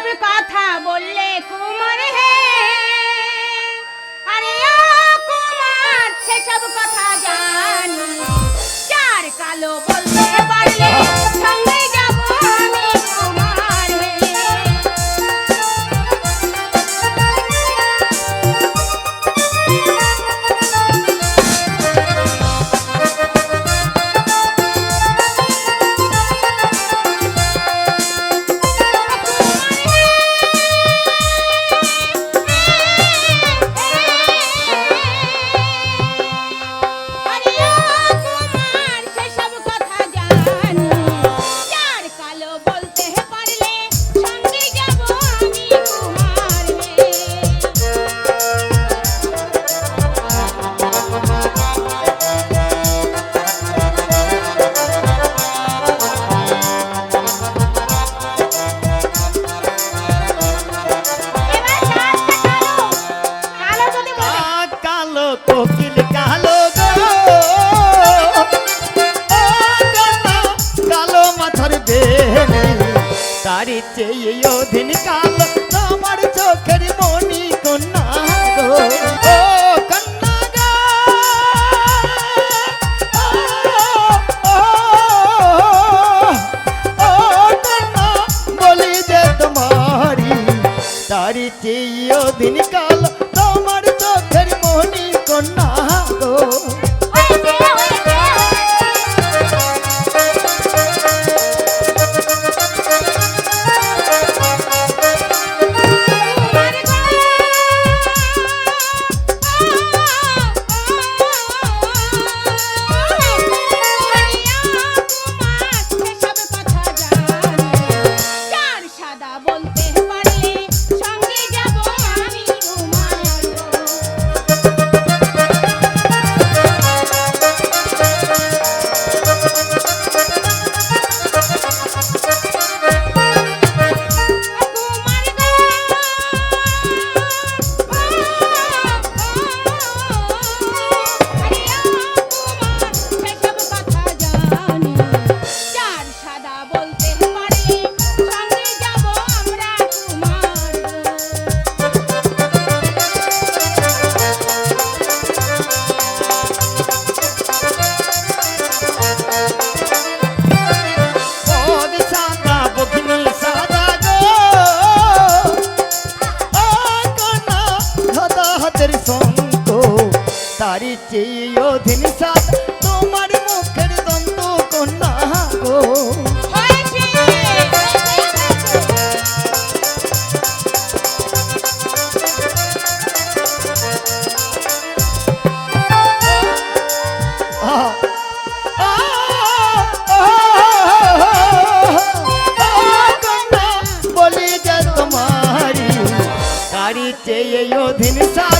এসব কথা বললে কুমার হে। আরে ও কুমার সেসব কথা জানি। চার কালো বল তারি চেয়ে অধীন কাল তোমার চোখের মনি কন্যা গো। দিন কাল তোমার চোখের মনি কন্যা গো। চিরদিন সাত তোমার মুখের দন্ত কন্যা গো চেয়ে অধীন সাত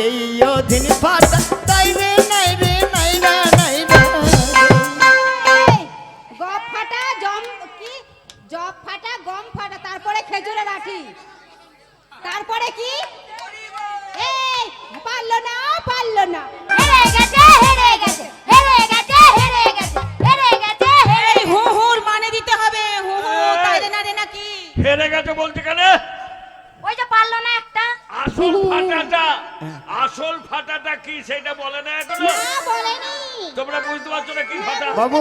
চেয়ে অধীন ফাটা তাই রে নাই রে নাই না নাই না গপ ফাটা জম কি? জব ফাটা গম ফাটা তারপরে খেজুরের আঠি তারপরে কি? এই পারল না পারল না। আসল ফাটাটা কি সেটা বলে না এখনও না বলেনি তোমরা বুঝতে পারছ না কি ফাটা বাবু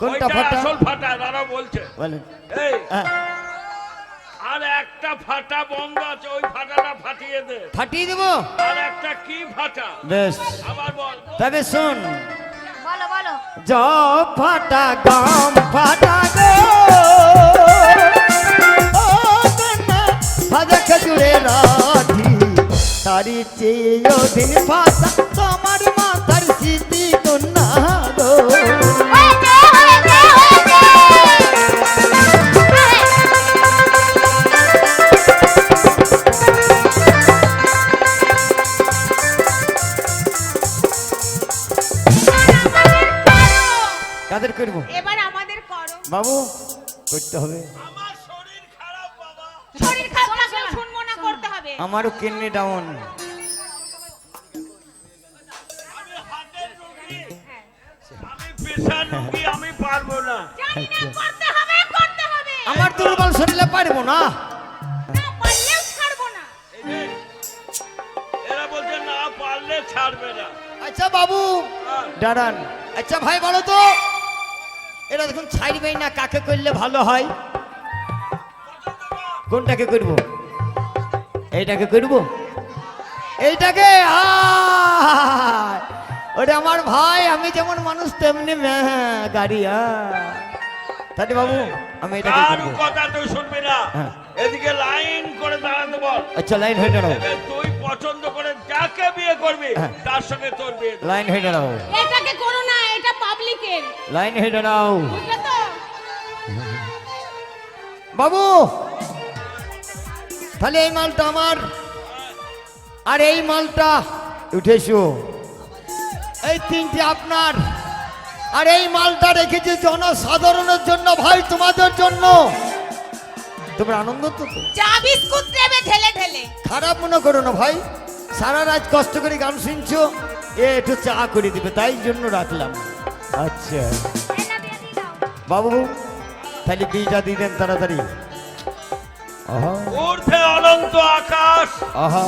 কোনটা ফাটা আসল ফাটা তারা বলছে বলেন এই হ্যাঁ, আর একটা ফাটা বন্ধ আছে ওই ফাটাটা ফাটিয়ে দে ফাটিয়ে দেবো আর একটা কি ফাটা বেশ আবার বল তবে শোন বলো বলো জব ফাটা গম ফাটা গো ও কন্যা ভাজা খেজুরে রাঠি তারি চেয়ে অধীন তোমার মাথার স্মৃতি কন্যা গো। কাদের করব? এবার আমাদের করো। বাবু করতে হবে। আমারও কিডনি ডাউন। আমি পারব না। জানি না করতে হবে করতে হবে। আমার দুর্বল শরীরে পারব না। আচ্ছা বাবু। দাঁড়ান। আচ্ছা ভাই বলো তো। এরা দেখুন ছাড়বেই না কাকে করলে ভালো হয়? কোনটাকে করব? এইটাকে করব এইটাকে! ওটা আমার ভাই আমি যেমন মানুষ তেমনি গাড়ি। তাহলে বাবু আমি এটাকে কথা তুই শুনবি না। হ্যাঁ। এদিকে লাইন করে দাঁড়াতে বল। আচ্ছা লাইন হয়ে দাঁড়াও। তুই পছন্দ করে যাকে বিয়ে করবি হ্যাঁ। তার সঙ্গে তোর বিয়ে। লাইন হয়ে দাঁড়াও। এটাকে করো না এটা পাবলিকের। লাইন হয়ে দাঁড়াও। বুঝলে তো? বাবু! তাহলে এই মালটা আমার। আর এই মালটা উঠেছো। এই তিনটি আপনার। আর এই মালটা রেখেছি জনসাধারণের জন্য ভাই তোমাদের জন্য। তোমরা আনন্দ তো তো? চা বিস্কুট দেবে ঢেলে ঢেলে। খারাপ মনে করো না ভাই সারা রাত কষ্ট করে গান শুনছো এ একটু চা করে দিবে তাই জন্য রাখলাম। আচ্ছা। বাবু তাহলে বিটা দিয়ে দেন তাড়াতাড়ি ঊর্ধ্বে অনন্ত আকাশ। আহা।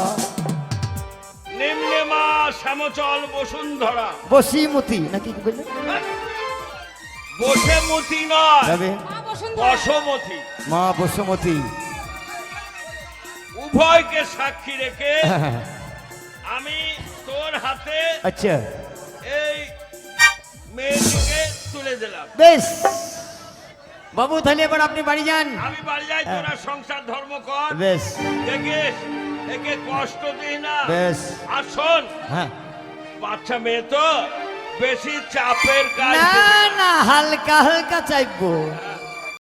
নিম্নে মা শ্যামচল বসুন্ধরা। বসিমতি নাকি কি বসে মতি নয় বসমতি। মা বসুমতি। উভয়কে সাক্ষী রেখে আমি তোর হাতে আচ্ছা। এই মেয়েটিকে তুলে দিলাম। বেশ। বাবু তাহলে এবার আপনি বাড়ি যান। আমি বাড়ি যাই তোরা সংসার ধর্ম কর। বেশ। দেখিস একে কষ্ট দিই না। বেশ। আর শোন হ্যাঁ। বাচ্চা মেয়ে তো বেশি চাপের কাজ না। না হালকা হালকা চাইব।